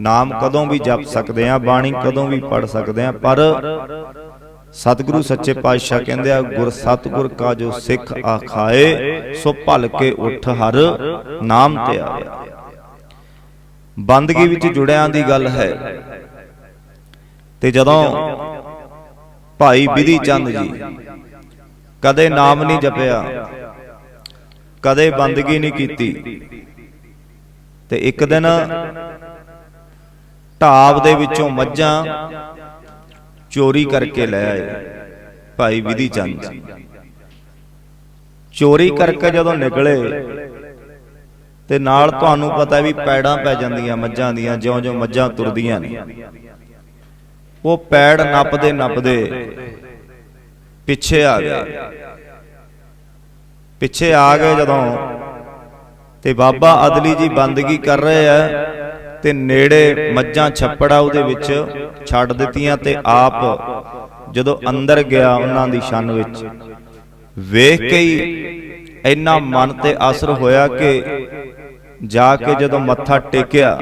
ਨਾਮ ਕਦੋਂ ਵੀ ਜਪ ਸਕਦੇ ਆ ਬਾਣੀ ਕਦੋਂ ਵੀ ਪੜ ਸਕਦੇ ਆ ਪਰ ਸਤਿਗੁਰੂ ਸੱਚੇ ਪਾਤਸ਼ਾਹ ਕਹਿੰਦੇ ਆ, ਗੁਰ ਸਤਿਗੁਰ ਕਾ ਜੋ ਸਿੱਖ ਆਖਾਏ, ਸੋ ਭਲ ਕੇ ਉੱਠ ਹਰ ਨਾਮ ਤੇ ਆਇਆ। ਬੰਦਗੀ ਵਿੱਚ ਜੁੜਿਆਂ ਦੀ ਗੱਲ ਹੈ। ਤੇ ਜਦੋਂ ਭਾਈ ਵਿਧੀ ਚੰਦ ਜੀ ਕਦੇ ਨਾਮ ਨਹੀਂ ਜਪਿਆ, ਕਦੇ ਬੰਦਗੀ ਨਹੀਂ ਕੀਤੀ, ਤੇ ਇੱਕ ਦਿਨ ਢਾਬ ਦੇ ਵਿੱਚੋਂ ਮੱਝਾਂ ਚੋਰੀ ਕਰਕੇ ਲੈ ਆਏ। ਭਾਈ ਵਿਧੀ ਚੰਦ ਚੋਰੀ ਕਰਕੇ ਜਦੋਂ ਨਿਕਲੇ, ਤੇ ਨਾਲ ਤੁਹਾਨੂੰ ਪਤਾ ਵੀ ਪੈੜਾਂ ਪੈ ਜਾਂਦੀਆਂ ਮੱਝਾਂ ਦੀਆਂ, ਜਿਉਂ-ਜਿਉਂ ਮੱਝਾਂ ਤੁਰਦੀਆਂ ਨੇ। ਉਹ ਪੈੜ ਨੱਪਦੇ ਨੱਪਦੇ ਪਿੱਛੇ ਆ ਗਏ। ਪਿੱਛੇ ਆ ਗਏ ਜਦੋਂ, ਤੇ ਬਾਬਾ ਅਦਲੀ ਜੀ ਬੰਦਗੀ ਕਰ ਰਹੇ ਆ। ਤੇ ਨੇੜੇ ਮੱਝਾਂ ਛੱਪੜਾ ਉਹਦੇ ਵਿੱਚ ਛੱਡ ਦਿੱਤੀਆਂ ਤੇ ਆਪ ਜਦੋਂ ਅੰਦਰ ਗਿਆ ਉਹਨਾਂ ਦੀ ਛੰਨ ਵਿੱਚ। ਵੇਖ ਕੇ ਹੀ ਇੰਨਾ ਮਨ ਤੇ ਅਸਰ ਹੋਇਆ ਕਿ ਜਾ ਕੇ ਜਦੋਂ ਮੱਥਾ ਟੇਕਿਆ,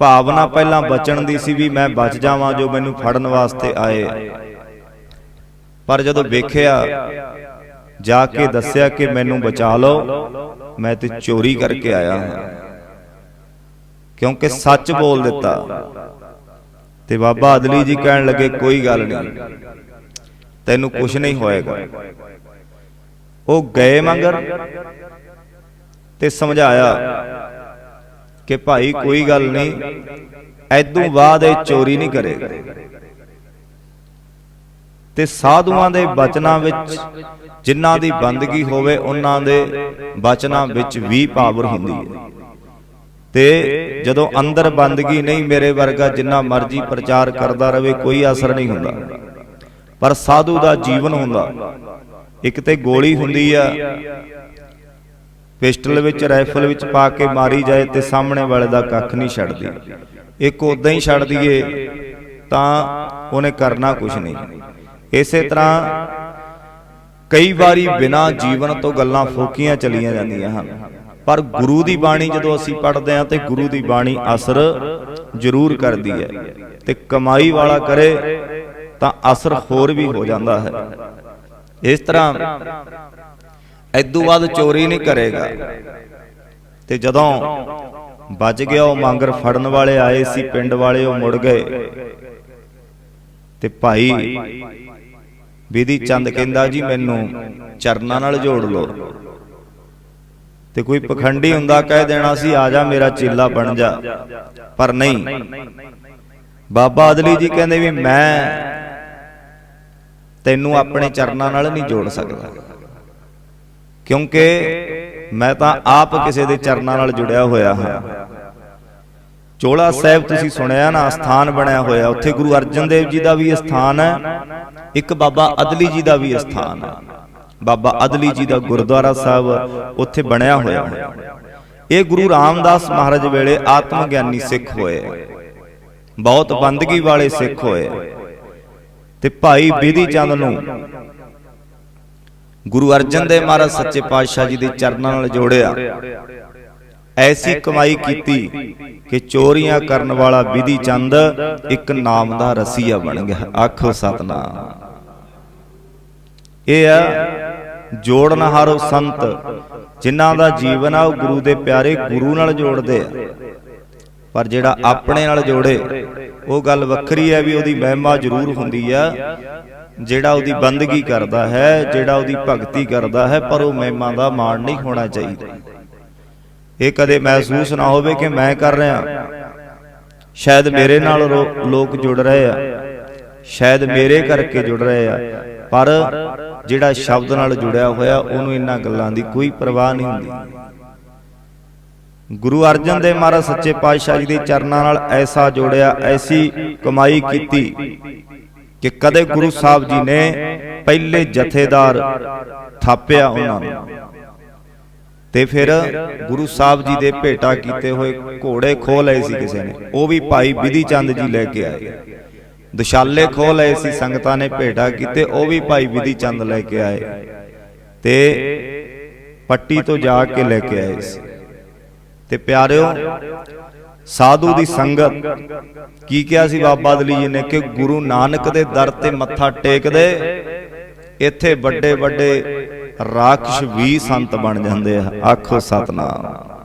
ਭਾਵਨਾ ਪਹਿਲਾਂ ਬਚਣ ਦੀ ਸੀ ਵੀ ਮੈਂ ਬਚ ਜਾਵਾਂ ਜੋ ਮੈਨੂੰ ਫੜਨ ਵਾਸਤੇ ਆਏ। ਪਰ ਜਦੋਂ ਵੇਖਿਆ, ਜਾ ਕੇ ਦੱਸਿਆ ਕਿ ਮੈਨੂੰ ਬਚਾ ਲਓ, ਮੈਂ ਤੇ ਚੋਰੀ ਕਰਕੇ ਆਇਆ ਹਾਂ। ਕਿਉਂਕਿ ਸੱਚ ਬੋਲ ਦਿੱਤਾ। ਤੇ ਬਾਬਾ ਅਦਲੀ ਜੀ ਕਹਿਣ ਲੱਗੇ ਕੋਈ ਗੱਲ ਨਹੀਂ। ਤੈਨੂੰ ਕੁਝ ਨਹੀਂ ਹੋਏਗਾ। ਉਹ ਗਏ ਮੰਗਰ ਤੇ ਸਮਝਾਇਆ ਕਿ ਭਾਈ ਕੋਈ ਗੱਲ ਨਹੀਂ ਐਦੋਂ ਬਾਅਦ ਇਹ ਚੋਰੀ ਨਹੀਂ ਕਰੇਗਾ। ਤੇ ਸਾਧੂਆਂ ਦੇ ਬਚਨਾਂ ਵਿੱਚ ਜਿਨ੍ਹਾਂ ਦੀ ਬੰਦਗੀ ਹੋਵੇ ਉਹਨਾਂ ਦੇ ਬਚਨਾਂ ਵਿੱਚ ਵੀ ਪਾਵਰ ਹੁੰਦੀ ਹੈ। ਤੇ ਜਦੋਂ ਅੰਦਰ ਬੰਦਗੀ ਨਹੀਂ ਮੇਰੇ ਵਰਗਾ ਜਿੰਨਾ ਮਰਜ਼ੀ ਪ੍ਰਚਾਰ ਕਰਦਾ ਰਵੇ, ਕੋਈ ਅਸਰ ਨਹੀਂ ਹੁੰਦਾ। ਪਰ ਸਾਧੂ ਦਾ ਜੀਵਨ ਹੁੰਦਾ। ਇੱਕ ਤੇ ਗੋਲੀ ਹੁੰਦੀ ਆ, ਪਿਸਟਲ ਵਿੱਚ, ਰਾਈਫਲ ਵਿੱਚ ਪਾ ਕੇ ਮਾਰੀ ਜਾਏ ਤੇ ਸਾਹਮਣੇ ਵਾਲੇ ਦਾ ਕੱਖ ਨਹੀਂ ਛੱਡਦੀ। ਇੱਕ ਉਦਾਂ ਹੀ ਛੱਡ ਦਈਏ ਤਾਂ ਉਹਨੇ ਕਰਨਾ ਕੁਝ ਨਹੀਂ। ਇਸੇ ਤਰ੍ਹਾਂ ਕਈ ਵਾਰੀ ਬਿਨਾਂ ਜੀਵਨ ਤੋਂ ਗੱਲਾਂ ਫੋਕੀਆਂ ਚਲੀਆਂ ਜਾਂਦੀਆਂ ਹਨ। ਪਰ ਗੁਰੂ ਦੀ ਬਾਣੀ ਜਦੋਂ ਅਸੀਂ ਪੜ੍ਹਦੇ ਹਾਂ ਤੇ ਗੁਰੂ ਦੀ ਬਾਣੀ ਅਸਰ ਜ਼ਰੂਰ ਕਰਦੀ ਹੈ ਤੇ ਕਮਾਈ ਵਾਲਾ ਕਰੇ ਤਾਂ ਅਸਰ ਹੋਰ ਵੀ ਹੋ ਜਾਂਦਾ ਹੈ। ਇਸ ਤਰ੍ਹਾਂ ਐਦੋਂ ਬਾਅਦ ਚੋਰੀ ਨਹੀਂ ਕਰੇਗਾ। ਤੇ ਜਦੋਂ ਬਚ ਗਿਆ ਉਹ ਮੰਗਰ ਫੜਨ ਵਾਲੇ ਆਏ ਸੀ, ਪਿੰਡ ਵਾਲੇ ਉਹ ਮੁੜ ਗਏ। ਤੇ ਭਾਈ ਵਿਧੀ ਚੰਦ ਕਹਿੰਦਾ, ਜੀ ਮੈਨੂੰ ਚਰਨਾਂ ਨਾਲ ਜੋੜ ਲਓ। ਤੇ ਕੋਈ ਪਖੰਡੀ ਹੁੰਦਾ ਕਹਿ ਦੇਣਾ ਸੀ ਆ ਜਾ ਮੇਰਾ ਚੇਲਾ ਬਣ ਜਾ। ਪਰ ਨਹੀਂ। ਬਾਬਾ ਅਦਲੀ ਜੀ ਕਹਿੰਦੇ ਵੀ ਮੈਂ ਤੈਨੂੰ ਆਪਣੇ ਚਰਨਾਂ ਨਾਲ ਨਹੀਂ ਜੋੜ ਸਕਦਾ। ਕਿਉਂਕਿ ਮੈਂ ਤਾਂ ਆਪ ਕਿਸੇ ਦੇ ਚਰਨਾਂ ਨਾਲ ਜੁੜਿਆ ਹੋਇਆ ਹਾਂ। ਚੋਲਾ ਸਾਹਿਬ ਤੁਸੀਂ ਸੁਣਿਆ ਨਾ ਸਥਾਨ ਬਣਿਆ ਹੋਇਆ। ਉੱਥੇ ਗੁਰੂ ਅਰਜਨ ਦੇਵ ਜੀ ਦਾ ਵੀ ਸਥਾਨ ਹੈ। ਇੱਕ ਬਾਬਾ ਅਦਲੀ ਜੀ ਦਾ ਵੀ ਸਥਾਨ ਹੈ। ਬਾਬਾ ਅਦਲੀ ਜੀ ਦਾ ਗੁਰਦੁਆਰਾ ਸਾਹਿਬ ਉੱਥੇ ਬਣਿਆ ਹੋਇਆ। ਹੈ ਇਹ ਗੁਰੂ ਰਾਮਦਾਸ ਮਹਾਰਾਜ ਵੇਲੇ ਆਤਮ ਗਿਆਨੀ ਸਿੱਖ ਹੋਏ। ਬਹੁਤ ਬੰਦਗੀ ਵਾਲੇ ਸਿੱਖ ਹੋਏ। ਤੇ ਭਾਈ ਬੀਦੀ ਚੰਦ ਨੂੰ ਗੁਰੂ ਅਰਜਨ ਦੇਵ ਮਹਾਰਾਜ ਸੱਚੇ ਪਾਤਸ਼ਾਹ ਜੀ ਦੇ ਚਰਨਾਂ ਨਾਲ ਜੋੜਿਆ। ਐਸੀ ਕਮਾਈ ਕੀਤੀ ਕਿ ਚੋਰੀਆਂ ਕਰਨ ਵਾਲਾ ਵਿਧੀ ਚੰਦ ਇੱਕ ਨਾਮ ਦਾ ਰਸੀਆ ਬਣ ਗਿਆ। ਆਖੋ ਸਤਨਾਮ। ਇਹ ਆ ਜੋੜਨਹਾਰੋ ਸੰਤ। ਜਿਨ੍ਹਾਂ ਦਾ ਜੀਵਨ ਆ ਉਹ ਗੁਰੂ ਦੇ ਪਿਆਰੇ ਗੁਰੂ ਨਾਲ ਜੋੜਦੇ ਆ। ਪਰ ਜਿਹੜਾ ਆਪਣੇ ਨਾਲ ਜੋੜੇ ਉਹ ਗੱਲ ਵੱਖਰੀ ਹੈ ਵੀ ਉਹਦੀ ਮਹਿਮਾ ਜ਼ਰੂਰ ਹੁੰਦੀ ਆ। ਜਿਹੜਾ ਉਹਦੀ ਬੰਦਗੀ ਕਰਦਾ ਹੈ ਜਿਹੜਾ ਉਹਦੀ ਭਗਤੀ ਕਰਦਾ ਹੈ ਪਰ ਉਹ ਮਹਿਮਾ ਦਾ ਮਾਣ ਨਹੀਂ ਹੋਣਾ ਚਾਹੀਦਾ। ਇਹ ਕਦੇ ਮਹਿਸੂਸ ਨਾ ਹੋਵੇ ਕਿ ਮੈਂ ਕਰ ਰਿਹਾ। ਸ਼ਾਇਦ ਮੇਰੇ ਨਾਲ ਲੋਕ ਜੁੜ ਰਹੇ ਆ। ਸ਼ਾਇਦ ਮੇਰੇ ਕਰਕੇ ਜੁੜ ਰਹੇ ਆ। ਪਰ ਜਿਹੜਾ ਸ਼ਬਦ ਨਾਲ ਜੁੜਿਆ ਹੋਇਆ, ਉਹਨੂੰ ਇਹਨਾਂ ਗੱਲਾਂ ਦੀ ਕੋਈ ਪਰਵਾਹ ਨਹੀਂ ਹੁੰਦੀ। ਗੁਰੂ ਅਰਜਨ ਦੇਵ ਮਹਾਰਾਜ ਸੱਚੇ ਪਾਤਸ਼ਾਹ ਜੀ ਦੇ ਚਰਨਾਂ ਨਾਲ ਐਸਾ ਜੋੜਿਆ, ਐਸੀ ਕਮਾਈ ਕੀਤੀ ਕਿ ਕਦੇ ਗੁਰੂ ਸਾਹਿਬ ਜੀ ਨੇ ਪਹਿਲੇ ਜਥੇਦਾਰ ਥਾਪਿਆ ਉਹਨਾਂ ਨੂੰ। ਤੇ ਫਿਰ ਗੁਰੂ ਸਾਹਿਬ ਜੀ ਦੇ ਭੇਟਾ ਕੀਤੇ ਹੋਏ ਘੋੜੇ ਖੋਹ ਲਏ ਸੀ ਕਿਸੇ ਨੇ। ਉਹ ਵੀ ਭਾਈ ਵਿਧੀ ਚੰਦ ਜੀ ਲੈ ਕੇ ਆਏ। ਦੁਸ਼ਾਲੇ ਖੋਹ ਲਏ ਸੀ ਸੰਗਤਾਂ ਨੇ ਭੇਟਾ ਕੀਤੇ ਉਹ ਵੀ ਭਾਈ ਵਿਧੀ ਚੰਦ ਲੈ ਕੇ ਆਏ। ਤੇ ਪੱਟੀ ਤੋਂ ਜਾ ਕੇ ਲੈ ਕੇ ਆਏ ਸੀ। ਤੇ ਪਿਆਰਿਓ ਸਾਧੂ ਦੀ ਸੰਗਤ ਕੀ ਕਿਹਾ ਸੀ ਬਾਬਾ ਅਦਲੀ ਜੀ ਨੇ ਕਿ ਗੁਰੂ ਨਾਨਕ ਦੇ ਦਰ ਤੇ ਮੱਥਾ ਟੇਕਦੇ ਇੱਥੇ ਵੱਡੇ ਵੱਡੇ ਰਾਖਸ਼ ਵੀ ਸੰਤ ਬਣ ਜਾਂਦੇ ਆ। ਆਖੋ ਸਤਨਾਮ।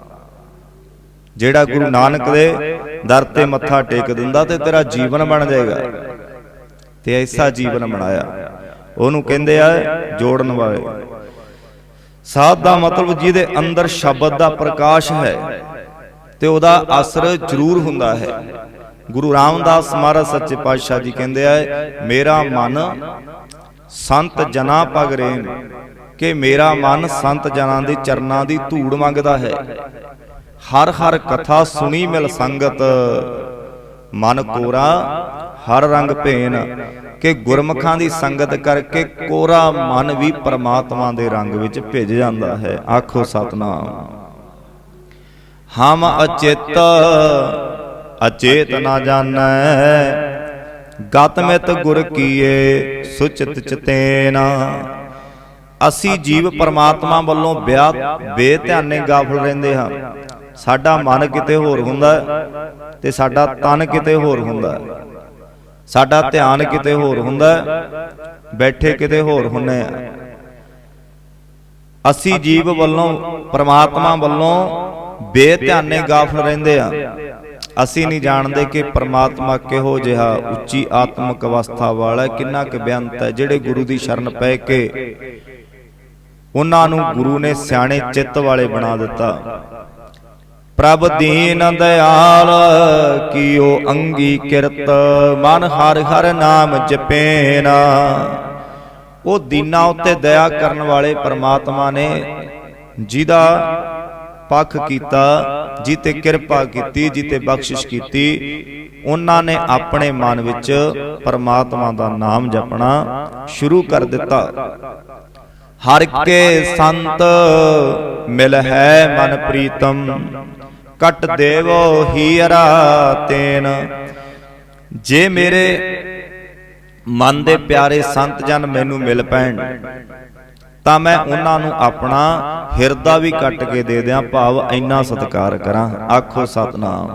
ਜਿਹੜਾ ਗੁਰੂ ਨਾਨਕ ਦੇ ਦਰ ਤੇ ਮੱਥਾ ਟੇਕ ਦਿੰਦਾ ਤੇ ਤੇਰਾ ਜੀਵਨ ਬਣ ਜਾਏਗਾ। ਤੇ ਐਸਾ ਜੀਵਨ ਬਣਾਇਆ। ਉਹਨੂੰ ਕਹਿੰਦੇ ਆ ਜੋੜਨ ਵਾਲੇ। ਸਾਧ ਦਾ ਮਤਲਬ ਜਿਹਦੇ ਅੰਦਰ ਸ਼ਬਦ ਦਾ ਪ੍ਰਕਾਸ਼ ਹੈ ਤੇ ਉਹਦਾ ਅਸਰ ਜ਼ਰੂਰ ਹੁੰਦਾ ਹੈ। ਗੁਰੂ ਰਾਮਦਾਸ ਮਹਾਰਾਜ ਸੱਚੇ ਪਾਤਸ਼ਾਹ ਜੀ ਕਹਿੰਦੇ ਆ ਮੇਰਾ ਮਨ ਸੰਤ ਜਨਾ ਪਗਰੇਨ ਕਿ ਮੇਰਾ ਮਨ ਸੰਤ ਜਨਾਂ ਦੇ ਚਰਨਾਂ ਦੀ ਧੂੜ ਮੰਗਦਾ ਹੈ। ਹਰ ਹਰ ਕਥਾ ਸੁਣੀ ਮਿਲ ਸੰਗਤ। ਮਨ ਕੋਰਾ ਹਰ ਰੰਗ ਭੇਨ। ਕਿ ਗੁਰਮਖਾਂ ਦੀ ਸੰਗਤ ਕਰਕੇ ਕੋਰਾ ਮਨ ਵੀ ਪਰਮਾਤਮਾ ਦੇ ਰੰਗ ਵਿੱਚ ਭਿੱਜ ਜਾਂਦਾ ਹੈ। ਆਖੋ ਸਤਨਾਮ। ਹਮ ਅਚਿਤ ਅਚੇਤ ਨਾ ਜਾਣੈ। ਗਤ ਮਿਤ ਗੁਰ ਕੀਏ ਸੁਚਿਤ ਚਤੇਨਾ। ਅਸੀਂ ਜੀਵ ਪਰਮਾਤਮਾ ਵੱਲੋਂ ਬਿਆ ਬੇਧਿਆਨੇ ਗਾਫਲ ਰਹਿੰਦੇ ਹਾਂ। ਸਾਡਾ ਮਨ ਕਿਤੇ ਹੋਰ ਹੁੰਦਾ ਤੇ ਸਾਡਾ ਤਨ ਕਿਤੇ ਹੋਰ ਹੁੰਦਾ ਸਾਡਾ ਧਿਆਨ ਕਿਤੇ ਹੋਰ ਹੁੰਦਾ ਬੈਠੇ ਕਿਤੇ ਹੋਰ ਹੁੰਨੇ ਆ। ਅਸੀਂ ਜੀਵ ਵੱਲੋਂ ਪਰਮਾਤਮਾ ਵੱਲੋਂ ਬੇਧਿਆਨੇ ਗਾਫਲ ਰਹਿੰਦੇ ਆ। ਅਸੀਂ ਨਹੀਂ ਜਾਣਦੇ ਕਿ ਪਰਮਾਤਮਾ ਕਿਹੋ ਜਿਹਾ ਉੱਚੀ ਆਤਮਿਕ ਅਵਸਥਾ ਵਾਲਾ ਕਿੰਨਾ ਕੁ ਬੇਅੰਤ ਹੈ ਜਿਹੜੇ ਗੁਰੂ ਦੀ ਸ਼ਰਨ ਪੈ ਕੇ ਉਹਨਾਂ ਨੂੰ ਗੁਰੂ ਨੇ ਸਿਆਣੇ ਚਿੱਤ ਵਾਲੇ ਬਣਾ ਦਿੱਤਾ। ਪ੍ਰਭ ਦੀਨ ਦਇਆਲ ਕੀਓ ਅੰਗੀ ਕਿਰਤ ਮਨ ਹਰ ਹਰ ਨਾਮ ਜਪੇਨਾ। ਉਹ ਦੀਨਾ ਉੱਤੇ ਦਇਆ ਕਰਨ ਵਾਲੇ ਪਰਮਾਤਮਾ ਨੇ ਜਿਹਦਾ ਪੱਖ ਕੀਤਾ ਜਿਤੇ ਕਿਰਪਾ ਕੀਤੀ ਜਿਤੇ ਬਖਸ਼ਿਸ਼ ਕੀਤੀ ਉਹਨਾਂ ਨੇ ਆਪਣੇ ਮਨ ਵਿੱਚ ਪਰਮਾਤਮਾ ਦਾ ਨਾਮ ਜਪਣਾ ਸ਼ੁਰੂ ਕਰ ਦਿੱਤਾ। ਹਰ ਕੇ ਸੰਤ ਮਿਲ ਹੈ ਮਨ ਪ੍ਰੀਤਮ। ਕਟ ਦੇਵੋ ਹੀਰਾ ਤੇਨ। ਜੇ ਮੇਰੇ ਮਨ ਦੇ ਪਿਆਰੇ ਸੰਤ ਜਨ ਮੈਨੂੰ ਮਿਲ ਪੈਣ, ਤਾਂ ਮੈਂ ਉਹਨਾਂ ਨੂੰ ਆਪਣਾ ਹਿਰਦਾ ਵੀ ਕੱਟ ਕੇ ਦੇ ਦਿਆਂ, ਭਾਵ ਇੰਨਾ ਸਤਿਕਾਰ ਕਰਾਂ। ਆਖੋ ਸਤਨਾਮ।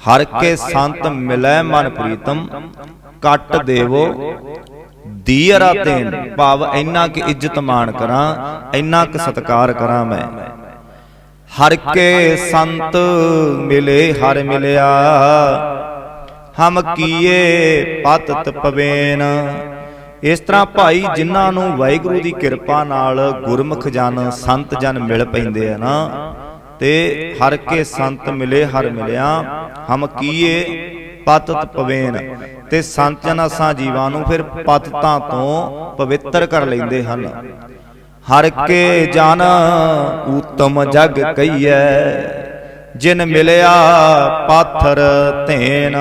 ਹਰ ਕੇ ਸੰਤ ਮਿਲੈ ਮਨ ਪ੍ਰੀਤਮ, ਕੱਟ ਦੇਵੋ ਦੀਅਰਾ ਤੇਨ। ਭਾਵ ਇੰਨਾ ਕਿ ਇੱਜ਼ਤ ਮਾਣ ਕਰਾਂ, ਇੰਨਾ ਕਿ ਸਤਿਕਾਰ ਕਰਾਂ ਮੈਂ। ਹਰ ਕੇ ਸੰਤ ਮਿਲੇ, ਹਰ ਮਿਲਿਆ। ਹਮ ਕੀਏ ਪਤਤ ਪਵੇਨ ਇਸ ਤਰ੍ਹਾਂ ਭਾਈ ਜਿਨ੍ਹਾਂ ਨੂੰ ਵਾਹਿਗੁਰੂ ਦੀ ਕਿਰਪਾ ਨਾਲ ਗੁਰਮੁਖ ਜਨ, ਸੰਤ ਜਨ ਮਿਲ ਪੈਂਦੇ ਆ ਨਾ, ਤੇ ਹਰ ਕੇ ਸੰਤ ਮਿਲੇ, ਹਰ ਮਿਲਿਆ। ਹਮ ਕੀਏ ਪਤਤ ਪਵੇਨ ਤੇ ਸੰਤ ਜਨ ਅਸਾਂ ਜੀਵਾਂ ਨੂੰ ਫਿਰ ਪਤਤਾਂ ਤੋਂ ਪਵਿੱਤਰ ਕਰ ਲੈਂਦੇ ਹਨ। ਹਰ ਕੇ ਜਨ ਊਤਮ ਜਗ ਕਈਐ ਜਿਨ ਮਿਲਿਆ ਪਾਥਰ ਧੇਨ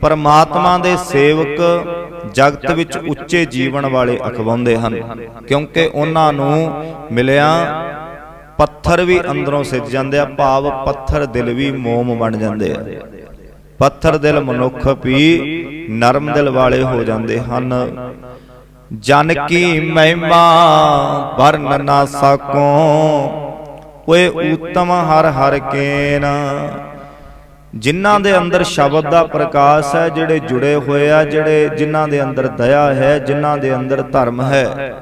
ਪਰਮਾਤਮਾ ਦੇ ਸੇਵਕ ਜਗਤ ਵਿੱਚ ਉੱਚੇ ਜੀਵਨ ਵਾਲੇ ਅਖਵਾਉਂਦੇ ਹਨ। ਕਿਉਂਕਿ ਉਹਨਾਂ ਨੂੰ ਮਿਲਿਆ ਪੱਥਰ ਵੀ ਅੰਦਰੋਂ ਸਿੱਜ ਜਾਂਦੇ ਆ ਭਾਵ ਪੱਥਰ ਦਿਲ ਵੀ ਮੋਮ ਬਣ ਜਾਂਦੇ ਆ। ਪੱਥਰ ਦਿਲ ਮਨੁੱਖ ਵੀ ਨਰਮ ਦਿਲ ਵਾਲੇ ਹੋ ਜਾਂਦੇ ਹਨ। ਜਨ ਕੀ ਮਹਿਮਾ ਵਰਨ ਨਾ ਸਕੋ। ਓਏ ਊਤਮ ਹਰ ਹਰ ਕੇਨ। ਜਿਨ੍ਹਾਂ ਦੇ ਅੰਦਰ ਸ਼ਬਦ ਦਾ ਪ੍ਰਕਾਸ਼ ਹੈ ਜਿਹੜੇ ਜੁੜੇ ਹੋਏ ਆ ਜਿਹੜੇ ਜਿਨ੍ਹਾਂ ਦੇ ਅੰਦਰ ਦਇਆ ਹੈ ਜਿਨ੍ਹਾਂ ਦੇ ਅੰਦਰ ਧਰਮ ਹੈ।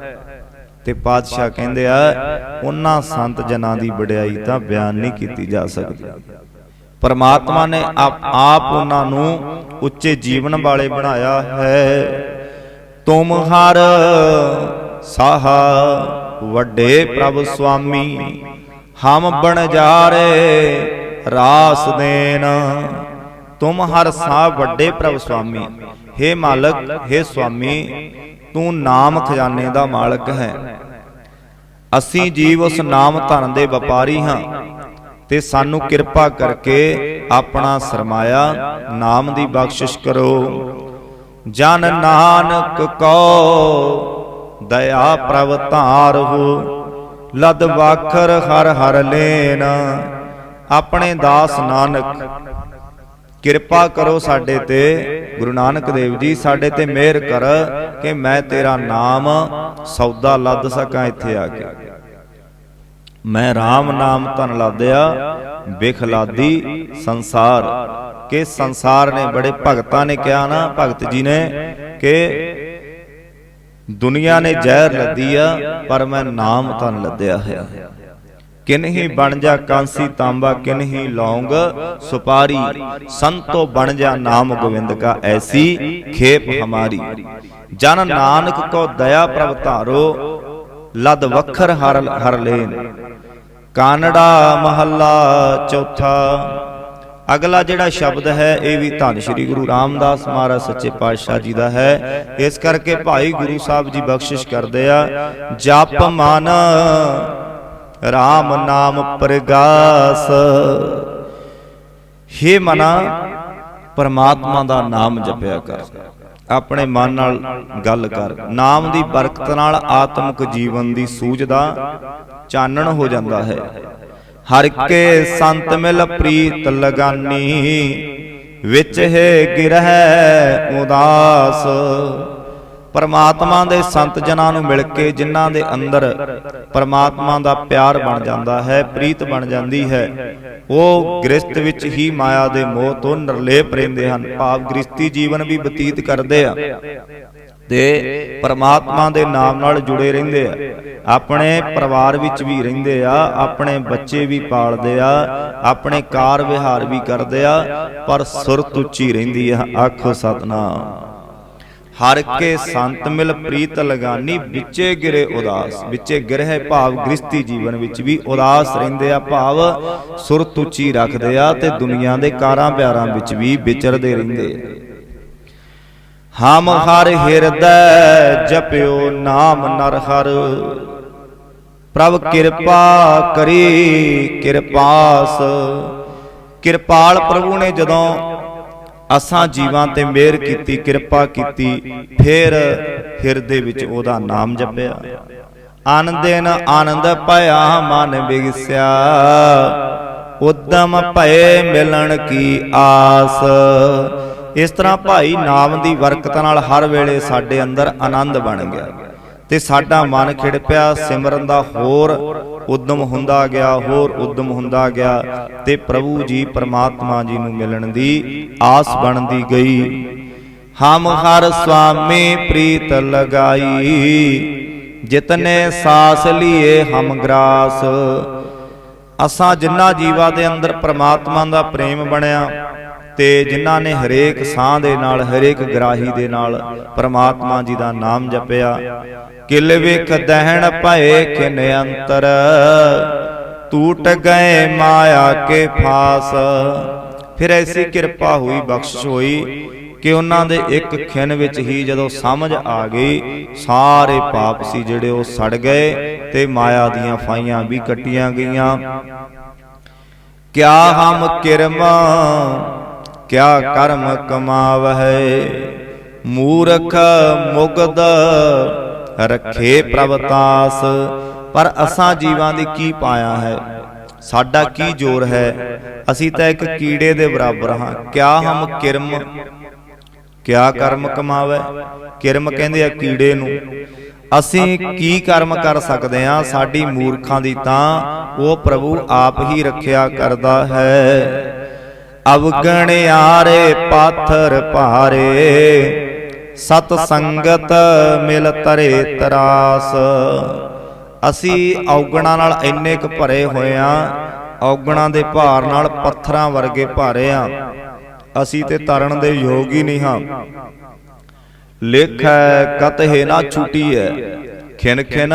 ਤੇ ਪਾਤਸ਼ਾਹ ਕਹਿੰਦੇ ਆ ਉਹਨਾਂ ਸੰਤ ਜਨਾਂ ਦੀ ਵਡਿਆਈ ਤਾਂ ਬਿਆਨ ਨਹੀਂ ਕੀਤੀ ਜਾ ਸਕਦੀ। ਪਰਮਾਤਮਾ ਨੇ ਆਪ ਉਹਨਾਂ ਨੂੰ ਉੱਚੇ ਜੀਵਨ ਵਾਲੇ ਬਣਾਇਆ ਹੈ। ਤੁਮ ਹਰ ਸਾਹ ਵੱਡੇ ਪ੍ਰਭ ਸੁਆਮੀ, ਹਮ ਬਣ ਜਾਰੇ ਰਾਸ ਦੇਨ ਤੁਮ ਹਰ ਸਾਹ ਵੱਡੇ ਪ੍ਰਭ ਸੁਆਮੀ हे ਮਾਲਕ हे ਸੁਆਮੀ, ਤੂੰ ਨਾਮ ਖਜ਼ਾਨੇ ਦਾ ਮਾਲਕ ਹੈ। ਅਸੀਂ ਜੀਵ ਉਸ ਨਾਮ ਧਨ ਦੇ ਵਪਾਰੀ ਹਾਂ ਤੇ ਸਾਨੂੰ ਕਿਰਪਾ ਕਰਕੇ ਆਪਣਾ ਸਰਮਾਇਆ ਨਾਮ ਦੀ ਬਖਸ਼ਿਸ਼ ਕਰੋ। ਜਨ ਨਾਨਕ ਕੋ ਦਇਆ ਪ੍ਰਭ ਧਾਰਹੁ, ਲਦ ਵਾਖਰ ਹਰ ਹਰ ਲੈਨ। ਆਪਣੇ ਦਾਸ ਨਾਨਕ, ਕਿਰਪਾ ਕਰੋ ਸਾਡੇ ਤੇ। ਗੁਰੂ ਨਾਨਕ ਦੇਵ ਜੀ, ਸਾਡੇ ਤੇ ਮਿਹਰ ਕਰ ਕਿ ਮੈਂ ਤੇਰਾ ਨਾਮ ਸੌਦਾ ਲੱਦ ਸਕਾਂ ਇੱਥੇ ਆ ਕੇ। ਮੈਂ RAM ਨਾਮ ਧਨ ਲਾਦਿਆ ਬਿਖਲਾਦੀ ਸੰਸਾਰ। ਕਿ ਸੰਸਾਰ ਨੇ ਬੜੇ ਭਗਤਾਂ ਨੇ ਕਿਹਾ ਨਾ, ਭਗਤ ਜੀ ਨੇ ਕਿ ਦੁਨੀਆ ਨੇ ਜ਼ਹਿਰ ਲੱਦੀ ਆ, ਪਰ ਮੈਂ ਨਾਮ ਤਨ ਲੱਦਿਆ ਹੋਇਆ। ਕਿਨਹੀ ਬਣ ਜਾ ਕਾਂਸੀ ਤਾਂਬਾ ਕਿਨਹੀ ਲੌਂਗ ਸੁਪਾਰੀ, ਸੰਤੋ ਬਣ ਜਾ ਨਾਮ ਗੋਵਿੰਦ ਕਾ ਐਸੀ ਖੇਪ ਹਮਾਰੀ। ਜਨ ਨਾਨਕ ਕੋ ਦਇਆ ਪ੍ਰਭ ਧਾਰੋ, ਲਦ ਵਖਰ ਹਰ ਹਰ ਲੈਨ। ਕਾਨੜਾ ਮਹੱਲਾ ਚੌਥਾ ਅਗਲਾ ਜਿਹੜਾ ਸ਼ਬਦ ਹੈ, ਇਹ ਵੀ ਧੰਨ ਸ਼੍ਰੀ ਗੁਰੂ ਰਾਮਦਾਸ ਮਹਾਰਾਜ ਸੱਚੇ ਪਾਤਸ਼ਾਹ ਜੀ ਦਾ ਹੈ। ਇਸ ਕਰਕੇ ਭਾਈ ਗੁਰੂ ਸਾਹਿਬ ਜੀ ਬਖਸ਼ਿਸ਼ ਕਰਦੇ ਆ, ਜਪ ਮਨ RAM ਨਾਮ ਪ੍ਰਗਾਸ। ਹੇ ਮਨਾ, ਪਰਮਾਤਮਾ ਦਾ ਨਾਮ ਜਪਿਆ ਕਰ। ਆਪਣੇ ਮਨ ਨਾਲ ਗੱਲ ਕਰ। ਨਾਮ ਦੀ ਬਰਕਤ ਨਾਲ ਆਤਮਿਕ ਜੀਵਨ ਦੀ ਸੂਝ ਦਾ ਚਾਨਣ ਹੋ ਜਾਂਦਾ ਹੈ। ਹਰ ਕੇ ਸੰਤ ਮਿਲ ਪ੍ਰੀਤ ਲਗਾਨੀ। ਵਿੱਚ ਹੈ ਗਿਰਹਿ ਉਦਾਸ। ਪਰਮਾਤਮਾ ਦੇ ਸੰਤ ਜਨਾਂ ਨੂੰ ਮਿਲ ਕੇ ਜਿਨ੍ਹਾਂ ਦੇ ਅੰਦਰ ਪਰਮਾਤਮਾ ਦਾ ਪਿਆਰ ਬਣ ਜਾਂਦਾ ਹੈ ਪ੍ਰੀਤ ਬਣ ਜਾਂਦੀ ਹੈ। ਉਹ ਗ੍ਰਸਤ ਵਿੱਚ ਹੀ ਮਾਇਆ ਦੇ ਮੋਹ ਤੋਂ ਨਿਰਲੇਪ ਰਹਿੰਦੇ ਹਨ। ਭਾਵ ਗ੍ਰਸਤੀ ਜੀਵਨ ਵੀ ਬਤੀਤ ਕਰਦੇ ਆ। ਤੇ ਪਰਮਾਤਮਾ ਦੇ ਨਾਮ ਨਾਲ ਜੁੜੇ ਰਹਿੰਦੇ ਆ। ਆਪਣੇ ਪਰਿਵਾਰ ਵਿੱਚ ਵੀ ਰਹਿੰਦੇ ਆ, ਆਪਣੇ ਬੱਚੇ ਵੀ ਪਾਲਦੇ ਆ, ਆਪਣੇ ਕਾਰ ਵਿਹਾਰ ਵੀ ਕਰਦੇ ਆ, ਪਰ ਸੁਰਤ ਉੱਚੀ ਰਹਿੰਦੀ ਆ, ਆਖੋ ਸਤਨਾਮ। ਹਰ ਕੇ ਸੰਤ ਮਿਲ ਪ੍ਰੀਤ ਲਗਾਨੀ, ਵਿੱਚੇ ਗਿਰੇ ਉਦਾਸ। ਵਿੱਚੇ ਗਿਰਹਿ ਭਾਵ ਗ੍ਰਸਤੀ ਜੀਵਨ ਵਿੱਚ ਵੀ ਉਦਾਸ ਰਹਿੰਦੇ ਆ ਭਾਵ ਸੁਰਤ ਉੱਚੀ ਰੱਖਦੇ ਆ ਤੇ ਦੁਨੀਆ ਦੇ ਕਾਰਾਂ ਪਿਆਰਾਂ ਵਿੱਚ ਵੀ ਵਿਚਰਦੇ ਰਹਿੰਦੇ ਆ। ਹਮ ਹਰ ਹਿਰਦੈ ਜਪਿਓ ਨਾਮ ਨਰ ਹਰ। ਪ੍ਰਭ ਕਿਰਪਾ ਕਰੀ ਕਿਰਪਾਸ ਕਿਰਪਾਲ ਪ੍ਰਭੂ ਨੇ ਜਦੋਂ ਅਸਾਂ ਜੀਵਾਂ ਤੇ ਮਿਹਰ ਕੀਤੀ, ਕਿਰਪਾ ਕੀਤੀ, ਫਿਰ ਹਿਰਦੇ ਵਿੱਚ ਉਹਦਾ ਨਾਮ ਜਪਿਆ। ਆਨੰਦੇਨ ਆਨੰਦ ਭਇਆ ਮਨ ਬਿਗਸਿਆ ਉਦਮ ਭਏ ਮਿਲਣ ਕੀ ਆਸ। ਇਸ ਤਰ੍ਹਾਂ ਭਾਈ ਨਾਮ ਦੀ ਬਰਕਤ ਨਾਲ ਹਰ ਵੇਲੇ ਸਾਡੇ ਅੰਦਰ ਆਨੰਦ ਬਣ ਗਿਆ। ਤੇ ਸਾਡਾ ਮਨ ਖਿੜ ਪਿਆ ਸਿਮਰਨ ਦਾ ਹੋਰ ਉਦਮ ਹੁੰਦਾ ਗਿਆ ਹੋਰ ਉਦਮ ਹੁੰਦਾ ਗਿਆ ਤੇ ਪ੍ਰਭੂ ਜੀ ਪਰਮਾਤਮਾ ਜੀ ਨੂੰ ਮਿਲਣ ਦੀ ਆਸ ਬਣਦੀ ਗਈ। ਹਮ ਹਰ ਸੁਆਮੀ ਪ੍ਰੀਤ ਲਗਾਈ। ਜਿਤਨੇ ਸਾਸ ਲੀਏ ਹਮ ਗਰਾਸ। ਅਸਾਂ ਜਿਨ੍ਹਾਂ ਜੀਵਾਂ ਦੇ ਅੰਦਰ ਪ੍ਰਮਾਤਮਾ ਦਾ ਪ੍ਰੇਮ ਬਣਿਆ। ਤੇ ਜਿਨ੍ਹਾਂ ਨੇ ਹਰੇਕ ਸਾਹ ਦੇ ਨਾਲ, ਹਰੇਕ ਗਰਾਹੀ ਦੇ ਨਾਲ ਪ੍ਰਮਾਤਮਾ ਜੀ ਦਾ ਨਾਮ ਜਪਿਆ। ਕਿਲ ਵੇਖ ਦਹਿਣ ਭਏ ਕਿਨ ਅੰਤਰ ਟੂਟ ਗਏ ਮਾਇਆ ਕੇ ਫਾਸ। ਫਿਰ ਐਸੀ ਕਿਰਪਾ ਹੋਈ, ਬਖਸ਼ਿਸ਼ ਹੋਈ ਕਿ ਉਹਨਾਂ ਦੇ ਇੱਕ ਖਿੰ ਵਿੱਚ ਹੀ ਜਦੋਂ ਸਮਝ ਆ ਗਈ, ਸਾਰੇ ਪਾਪ ਸੀ ਜਿਹੜੇ ਉਹ ਸੜ ਗਏ ਤੇ ਮਾਇਆ ਦੀਆਂ ਫਾਈਆਂ ਵੀ ਕੱਟੀਆਂ ਗਈਆਂ। ਕਿਆ ਹਮ ਕਿਰਮ ਕਿਆ ਕਰਮ ਕਮਾਵਹਿ? ਮੂਰਖ ਮੁਗਦ ਰੱਖੇ ਪ੍ਰਭਤਾਸ ਪਰ ਅਸਾਂ ਜੀਵਾਂ ਦੀ ਕੀ ਪਾਇਆ ਹੈ? ਸਾਡਾ ਕੀ ਜੋਰ ਹੈ? ਅਸੀਂ ਤਾਂ ਇੱਕ ਕੀੜੇ ਦੇ ਬਰਾਬਰ ਹਾਂ। ਕਿਆ ਹਮ ਕਿਰਮ? ਕਿਆ ਕਰਮ ਕਮਾਵੇ ਕਿਰਮ ਕਹਿੰਦੇ ਆ ਕੀੜੇ ਨੂੰ। ਅਸੀਂ ਕੀ ਕਰਮ ਕਰ ਸਕਦੇ ਹਾਂ? ਸਾਡੀ ਮੂਰਖਾਂ ਦੀ ਤਾਂ ਉਹ ਪ੍ਰਭੂ ਆਪ ਹੀ ਰੱਖਿਆ ਕਰਦਾ ਹੈ। ਅਵਗਣ ਆਰੇ ਪਾਥਰ ਭਾਰੇ। ਸਤ ਸੰਗਤ ਮਿਲ ਤਰੇ ਤਰਾਸ। ਅਸੀਂ ਔਗਣਾ ਨਾਲ ਇੰਨੇ ਕੁ ਭਰੇ ਹੋਏ ਆ, ਔਗਣਾ ਦੇ ਭਾਰ ਨਾਲ ਪੱਥਰਾਂ ਵਰਗੇ ਭਾਰੇ ਆ। ਅਸੀਂ ਤੇ ਤਰਨ ਦੇ ਯੋਗ ਹੀ ਨਹੀਂ ਹਾਂ। ਲੇਖੈ ਕਤਹਿ ਨਾ ਛੂਟੀ ਹੈ ਖਿਨ ਖਿਨ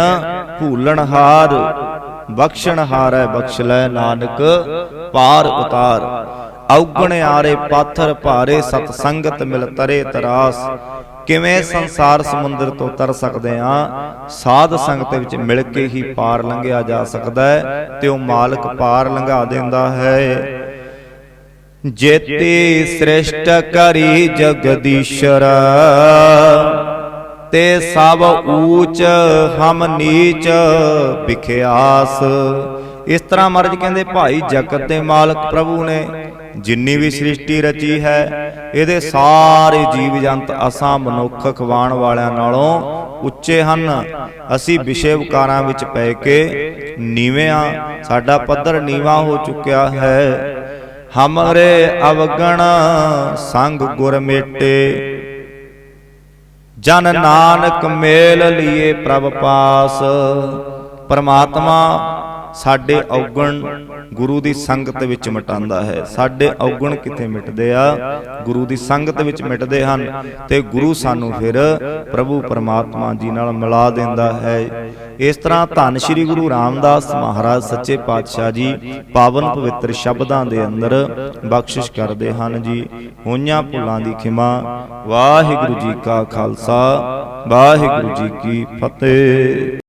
ਭੂਲਣ ਹਾਰ। ਬਖਸ਼ਣ ਹਾਰੈ ਬਖਸ਼ ਲੈ ਨਾਨਕ, ਪਾਰ ਉਤਾਰ। ਔਗਣ ਆਰੇ ਪਾਥਰ ਭਾਰੇ ਸਤ ਸੰਗਤ ਮਿਲ ਤਰੇ ਤਰਾਸ। ਕਿਵੇਂ ਸੰਸਾਰ ਸਮੁੰਦਰ ਤੋਂ ਤਰ ਸਕਦੇ ਆ ਸਾਧ ਸੰਗਤ ਵਿੱਚ ਮਿਲ ਕੇ ਹੀ ਪਾਰ ਲੰਘਿਆ ਜਾ ਸਕਦਾ ਹੈ ਤੇ ਉਹ ਮਾਲਕ ਪਾਰ ਲੰਘਾ ਦਿੰਦਾ ਹੈ। ਜੇਤੀ ਸ੍ਰਿਸ਼ਟ ਕਰੀ ਜਗਦੀਸ਼ਰ, ਤੇ ਸਭ ਊਚ ਹਮ ਨੀਚ ਵਿਖਿਆਸ। ਇਸ ਤਰ੍ਹਾਂ ਮਰਜ ਕਹਿੰਦੇ ਭਾਈ ਜਗਤ ਦੇ ਮਾਲਕ ਪ੍ਰਭੂ ਨੇ ਜਿੰਨੀ ਵੀ ਸ੍ਰਿਸ਼ਟੀ ਰਚੀ ਹੈ, ਇਹਦੇ ਸਾਰੇ ਜੀਵ ਜੰਤ ਅਸਾਂ ਮਨੁੱਖ ਖਵਾਣ ਵਾਲਿਆਂ ਨਾਲੋਂ ਉੱਚੇ ਹਨ। ਅਸੀਂ ਵਿਸ਼ੇ ਵਿਕਾਰਾਂ ਵਿੱਚ ਪੈ ਕੇ ਨੀਵੇਂ ਆ ਸਾਡਾ ਪੱਧਰ ਨੀਵਾ ਹੋ ਚੁੱਕਿਆ ਹੈ। ਹਮਰੇ ਅਵਗਣ ਸੰਗ ਗੁਰ ਮੇਟੇ, ਜਨ ਨਾਨਕ ਮੇਲ ਲਿਏ ਪ੍ਰਭ ਪਾਸ। ਪਰਮਾਤਮਾ ਸਾਡੇ ਔਗਣ ਗੁਰੂ ਦੀ ਸੰਗਤ ਵਿੱਚ ਮਿਟਾਉਂਦਾ ਹੈ। ਸਾਡੇ ਔਗਣ ਕਿੱਥੇ ਮਿਟਦੇ ਆ? ਗੁਰੂ ਦੀ ਸੰਗਤ ਵਿੱਚ ਮਿਟਦੇ ਹਨ ਤੇ ਗੁਰੂ ਸਾਨੂੰ ਫਿਰ ਪ੍ਰਭੂ ਪਰਮਾਤਮਾ ਜੀ ਨਾਲ ਮਿਲਾ ਦਿੰਦਾ ਹੈ। ਇਸ ਤਰ੍ਹਾਂ ਧੰਨ ਸ੍ਰੀ ਗੁਰੂ ਰਾਮਦਾਸ ਮਹਾਰਾਜ ਸੱਚੇ ਪਾਤਸ਼ਾਹ ਜੀ ਪਾਵਨ ਪਵਿੱਤਰ ਸ਼ਬਦਾਂ ਦੇ ਅੰਦਰ ਬਖਸ਼ਿਸ਼ ਕਰਦੇ ਹਨ ਜੀ। ਹੋਈਆਂ ਭੁੱਲਾਂ ਦੀ ਖਿਮਾ, ਵਾਹਿਗੁਰੂ ਜੀ ਕਾ ਖਾਲਸਾ, ਵਾਹਿਗੁਰੂ ਜੀ ਕੀ ਫਤਿਹ।